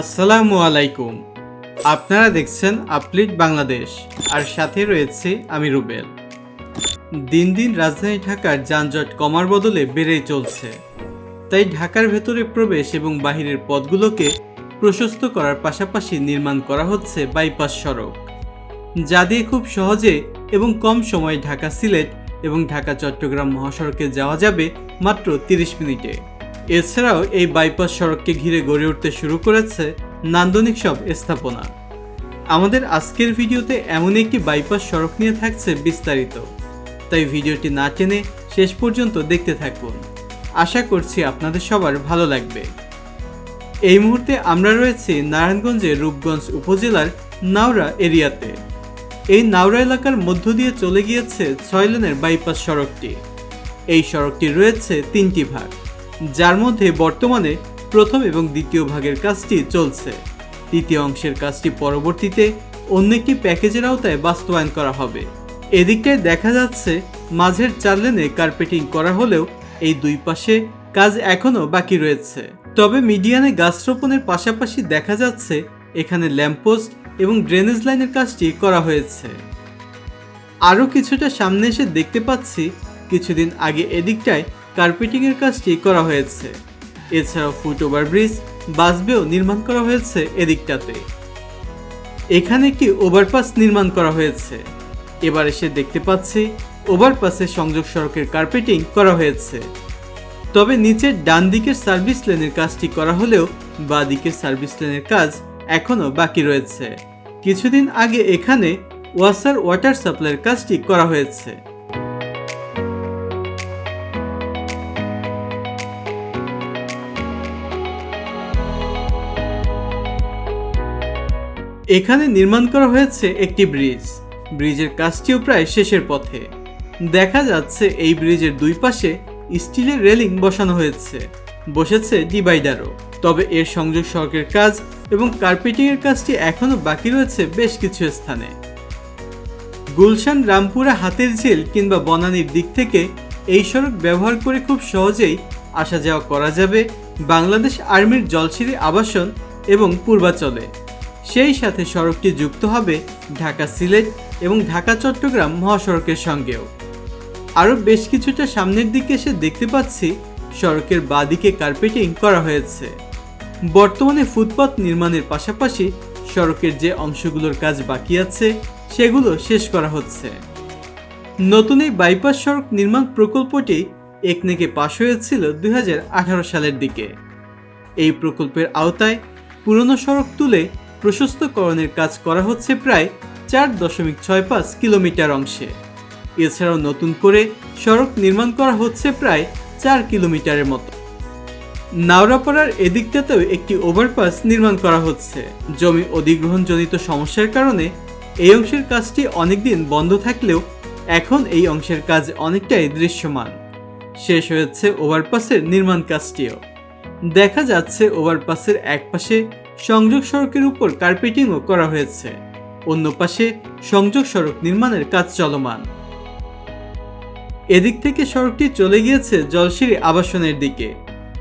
আসসালামু আলাইকুম। আপনারা দেখছেন আপলিট বাংলাদেশ, আর সাথে রয়েছে আমি রুবেল। দিন দিন রাজধানী ঢাকার যানজট কমার বদলে বেড়েই চলছে। তাই ঢাকার ভেতরে প্রবেশ এবং বাহিরের পথগুলোকে প্রশস্ত করার পাশাপাশি নির্মাণ করা হচ্ছে বাইপাস সড়ক। যা দিয়ে খুব সহজে এবং কম সময়ে ঢাকা সিলেট এবং ঢাকা চট্টগ্রাম মহাসড়কে যাওয়া যাবে মাত্র তিরিশ মিনিটে। এছাড়াও এই বাইপাস সড়ককে ঘিরে গড়ে উঠতে শুরু করেছে নান্দনিক সব স্থাপনা। আমাদের আজকের ভিডিওতে এমন একটি বাইপাস সড়ক নিয়ে থাকছে বিস্তারিত। তাই ভিডিওটি না টেনে শেষ পর্যন্ত দেখতে থাকুন। আশা করছি আপনাদের সবার ভালো লাগবে। এই মুহূর্তে আমরা রয়েছি নারায়ণগঞ্জের রূপগঞ্জ উপজেলার নাওরা এরিয়াতে। এই নাওরা এলাকার মধ্য দিয়ে চলে গিয়েছে ছয় লেনের বাইপাস সড়কটি। এই সড়কটি রয়েছে তিনটি ভাগ। যার মধ্যে বর্তমানে প্রথম এবং দ্বিতীয় ভাগের কাজটি চলছে। তৃতীয় অংশের কাজটি পরবর্তীতে অন্য একটি প্যাকেজের আওতায় বাস্তবায়ন করা হবে। এদিকটায় দেখা যাচ্ছে মাঝের চার লেনে কার্পেটিং করা হলেও এই দুই পাশে কাজ এখনও বাকি রয়েছে। তবে মিডিয়ানে গাছ রোপণের পাশাপাশি দেখা যাচ্ছে এখানে ল্যাম্পপোস্ট এবং ড্রেনেজ লাইনের কাজটি করা হয়েছে। আরও কিছুটা সামনে এসে দেখতে পাচ্ছি, কিছুদিন আগে এদিকটায় কার্পেটিংয়ের কাজটি করা হয়েছে। এছাড়াও ফুট ওভারব্রিজ বাসবেও নির্মাণ করা হয়েছে এদিকটাতে। এখানে একটি ওভারপাস নির্মাণ করা হয়েছে। এবার এসে দেখতে পাচ্ছি ওভারপাসের সংযোগ সড়কের কার্পেটিং করা হয়েছে। তবে নিচের ডান দিকের সার্ভিস লেনের কাজটি করা হলেও বা দিকের সার্ভিস লেনের কাজ এখনও বাকি রয়েছে। কিছুদিন আগে এখানে ওয়াসার ওয়াটার সাপ্লাইয়ের কাজটি করা হয়েছে। এখানে নির্মাণ করা হয়েছে একটি ব্রিজ। ব্রিজের কাজটিও প্রায় শেষের পথে। দেখা যাচ্ছে এই ব্রিজের দুই পাশে স্টিলের রেলিং বসানো হয়েছে। বসেছে ডিভাইডারও। তবে এর সংযোগ সড়কের কাজ এবং কার্পেটিংয়ের কাজটি এখনও বাকি রয়েছে বেশ কিছু স্থানে। গুলশান রামপুরা হাতের ঝিল কিংবা বনানীর দিক থেকে এই সড়ক ব্যবহার করে খুব সহজেই আসা যাওয়া করা যাবে বাংলাদেশ আর্মির জলসিঁড়ি আবাসন এবং পূর্বাচলে। সেই সাথে সড়কটি যুক্ত হবে ঢাকা সিলেট এবং ঢাকা চট্টগ্রাম মহাসড়কের সঙ্গেও। আরও বেশ কিছুটা সামনের দিকে এসে দেখতে পাচ্ছি সড়কের বাঁদিকে কার্পেটিং করা হয়েছে। বর্তমানে ফুটপাত নির্মাণের পাশাপাশি সড়কের যে অংশগুলোর কাজ বাকি আছে, সেগুলো শেষ করা হচ্ছে। নতুন এই বাইপাস সড়ক নির্মাণ প্রকল্পটি একনেকে পাশ হয়েছিল দুই হাজার আঠারো সালের দিকে। এই প্রকল্পের আওতায় পুরনো সড়ক তুলে প্রশস্তকরণের কাজ করা হচ্ছে প্রায় চার দশমিক ছয় পাঁচ কিলোমিটার অংশে। এছাড়াও নতুন করে সড়ক নির্মাণ করা হচ্ছে প্রায় চার কিলোমিটারের মতো। নাওরাপাড়ার এদিকটাতেও একটি ওভারপাস নির্মাণ করা হচ্ছে। জমি অধিগ্রহণজনিত সমস্যার কারণে এই অংশের কাজটি অনেকদিন বন্ধ থাকলেও এখন এই অংশের কাজ অনেকটাই দৃশ্যমান। শেষ হয়েছে ওভারপাসের নির্মাণ কাজটিও। দেখা যাচ্ছে ওভারপাসের এক পাশে সংযোগ সড়কের উপর কার্পেটিংও করা হয়েছে। অন্য পাশে সংযোগ সড়ক নির্মাণের কাজ চলমান। এদিক থেকে সড়কটি চলে গিয়েছে জলসিঁড়ি আবাসনের দিকে।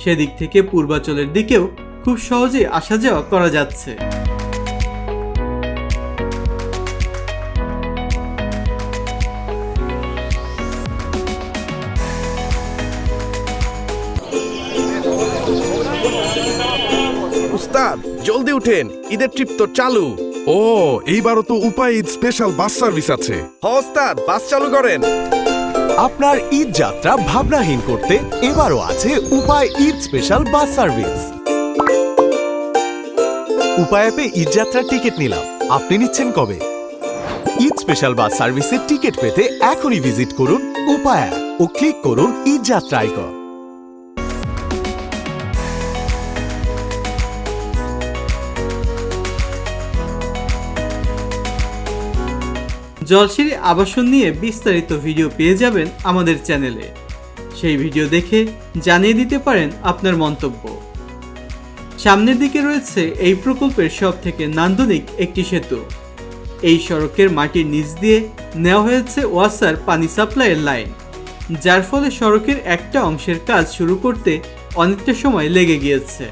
সেদিক থেকে পূর্বাচলের দিকেও খুব সহজে আসা যাওয়া করা যাচ্ছে। উস্তাদ জলদি উঠেন ঈদের ট্রিপ তো চালু। ও এইবারও তো উপায় ঈদ স্পেশাল বাস সার্ভিস আছে। হস্তাদ বাস চালু করেন। আপনার ঈদ যাত্রা ভাবনাহীন করতে এবারও আছে উপায় ঈদ স্পেশাল বাস সার্ভিস। উপায় অ্যাপে ঈদ যাত্রার টিকিট নিলাম। আপনি নিচ্ছেন কবে? ঈদ স্পেশাল বাস সার্ভিসের টিকিট পেতে এখনই ভিজিট করুন উপায় অ্যাপ ও ক্লিক করুন ঈদ যাত্রা আইকন। জলসিঁড়ি আবাসন নিয়ে বিস্তারিত ভিডিও পেয়ে যাবেন আমাদের চ্যানেলে। সেই ভিডিও দেখে জানিয়ে দিতে পারেন আপনার মন্তব্য। সামনের দিকে রয়েছে এই প্রকল্পের সব থেকে নান্দনিক একটি সেতু। এই সড়কের মাটির নিচ দিয়ে নেওয়া হয়েছে ওয়াসার পানি সাপ্লাইয়ের লাইন, যার ফলে সড়কের একটা অংশের কাজ শুরু করতে অনেকটা সময় লেগে গিয়েছে।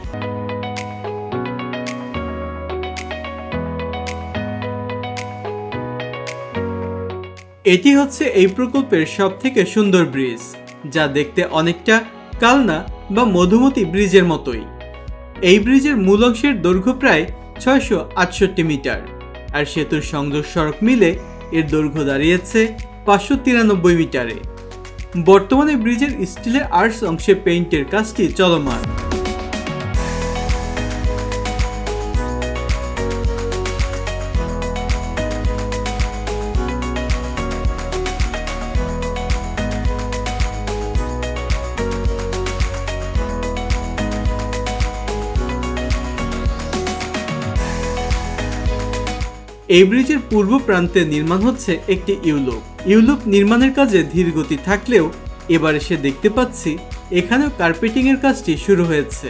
এটি হচ্ছে এই প্রকল্পের সব থেকে সুন্দর ব্রিজ, যা দেখতে অনেকটা কালনা বা মধুমতি ব্রিজের মতোই। এই ব্রিজের মূল অংশের দৈর্ঘ্য প্রায় ছয়শো আটষট্টি মিটার, আর সেতুর সংযোগ সড়ক মিলে এর দৈর্ঘ্য দাঁড়িয়েছে পাঁচশো তিরানব্বই মিটারে। বর্তমানে ব্রিজের স্টিলের আর্টস অংশে পেইন্টের কাজটি চলমান। এই ব্রিজের পূর্ব প্রান্তে নির্মাণ হচ্ছে একটি ইউলুপ ইউলুপ নির্মাণের কাজে ধীর গতি থাকলেও এবার এসে দেখতে পাচ্ছি এখানেও কার্পেটিং এর কাজটি শুরু হয়েছে।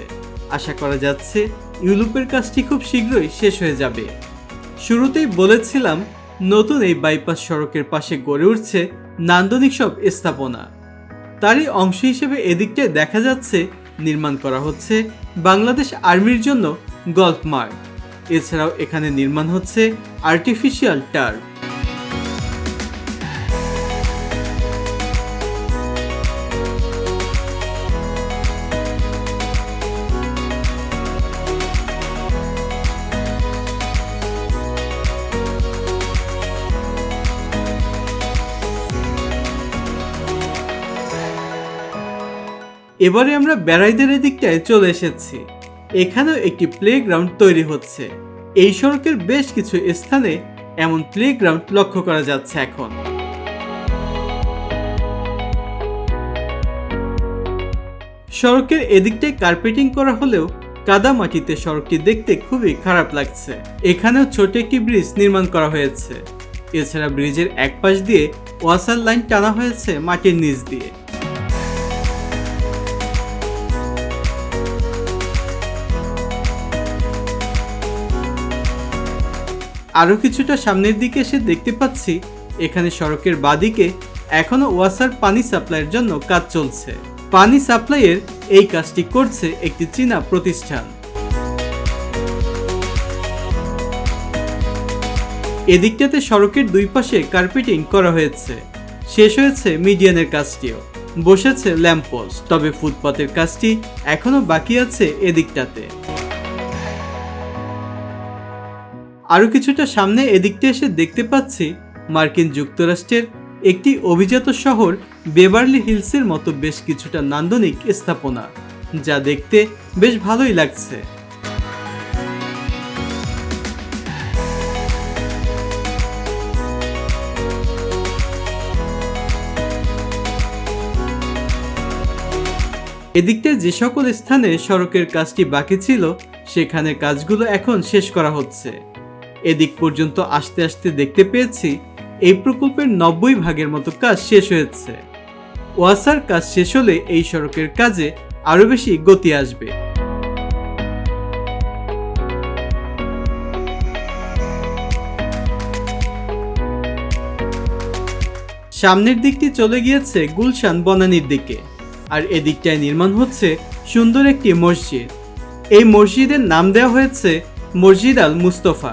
আশা করা যাচ্ছে ইউলুপের কাজটি খুব শীঘ্রই শেষ হয়ে যাবে। শুরুতেই বলেছিলাম, নতুন এই বাইপাস সড়কের পাশে গড়ে উঠছে নান্দনিক সব স্থাপনা। তারই অংশ হিসেবে এদিকটায় দেখা যাচ্ছে, নির্মাণ করা হচ্ছে বাংলাদেশ আর্মির জন্য গল্ফ মার্ট এছাড়াও এখানে নির্মাণ হচ্ছে আর্টিফিশিয়াল টার্ফ এবারে আমরা বেড়াইদের দিকটায় চলে এসেছি। এখানেও একটি প্লেগ্রাউন্ড তৈরি হচ্ছে। এই সড়কের বেশ কিছু স্থানে এমন প্লেগ্রাউন্ড লক্ষ্য করা যাচ্ছে এখন। সড়কের এদিকটায় কার্পেটিং করা হলেও কাদা মাটিতে সড়কটি দেখতে খুবই খারাপ লাগছে। এখানেও ছোট একটি ব্রিজ নির্মাণ করা হয়েছে। এছাড়া ব্রিজের এক পাশ দিয়ে ওয়াসার লাইন টানা হয়েছে মাটির নিচ দিয়ে। আরও কিছুটা সামনের দিকে এসে দেখতে পাচ্ছি, এখানে সড়কের বাদিকে এখনও ওয়াসার পানি সাপ্লাইয়ের জন্য কাজ চলছে। পানি সাপ্লাইয়ের এই কাজটি করছে একটি চীনা প্রতিষ্ঠান। এদিকটাতে সড়কের দুই পাশে কার্পেটিং করা হয়েছে। শেষ হয়েছে মিডিয়ানের কাজটিও। বসেছে ল্যাম্পপোস্ট। তবে ফুটপাতের কাজটি এখনও বাকি আছে এদিকটাতে। আরও কিছুটা সামনে এদিকটা এসে দেখতে পাচ্ছি মার্কিন যুক্তরাষ্ট্রের একটি অভিজাত শহর বেভারলি হিলসের মতো বেশ কিছুটা নান্দনিক স্থাপনা, যা দেখতে বেশ ভালোই লাগছে। এদিকটা যে সকল স্থানে সড়কের কাজটি বাকি ছিল সেখানে কাজগুলো এখন শেষ করা হচ্ছে। এদিক পর্যন্ত আসতে আসতে দেখতে পেয়েছি, এই প্রকল্পের নব্বই ভাগের মতো কাজ শেষ হয়েছে। ওয়াসার কাজ শেষ হলে এই সড়কের কাজে আরও বেশি গতি আসবে। সামনের দিকটি চলে গিয়েছে গুলশান বনানীর দিকে, আর এদিকটায় নির্মাণ হচ্ছে সুন্দর একটি মসজিদ। এই মসজিদের নাম দেওয়া হয়েছে মসজিদ আল মুস্তফা।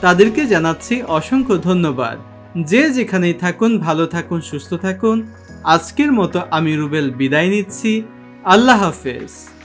তাদেরকে জানাচ্ছি অসংখ্য ধন্যবাদ। যে যেখানেই থাকুন, ভালো থাকুন, সুস্থ থাকুন। আজকের মতো আমি রুবেল বিদায় নিচ্ছি। আল্লাহ হাফেজ।